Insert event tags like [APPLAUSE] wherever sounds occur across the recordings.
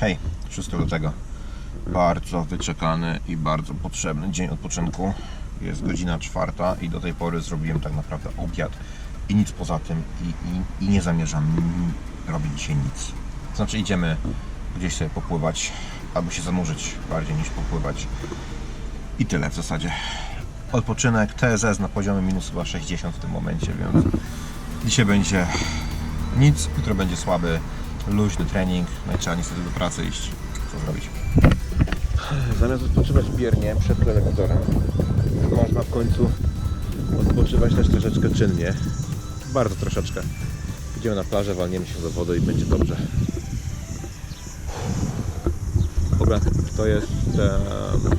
Hej, 6 lutego. Bardzo wyczekany i bardzo potrzebny dzień odpoczynku. Jest godzina czwarta i do tej pory zrobiłem tak naprawdę obiad i nic poza tym i, i, i nie zamierzam robić dzisiaj nic. Znaczy idziemy gdzieś sobie popływać albo się zanurzyć bardziej niż popływać i tyle w zasadzie. Odpoczynek TSS na poziomie minus chyba 60 w tym momencie, więc dzisiaj będzie nic, jutro będzie słaby, luźny trening, no i trzeba niestety do pracy iść. Co zrobić? Zamiast odpoczywać biernie przed telewizorem, można w końcu odpoczywać też troszeczkę czynnie. Bardzo troszeczkę. Idziemy na plażę, walniemy się do wody i będzie dobrze. Dobra, to jest... em,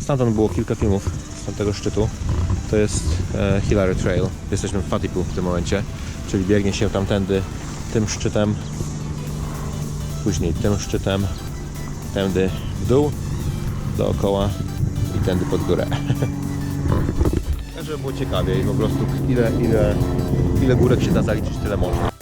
Stamtąd było kilka filmów z tamtego szczytu. To jest e, Hillary Trail. Jesteśmy w Fatipu w tym momencie, czyli biegnie się tamtędy tym szczytem, później tym szczytem, tędy w dół, dookoła i tędy pod górę. [LAUGHS] Żeby było ciekawie i po prostu ile, ile, ile górek się da zaliczyć, tyle można.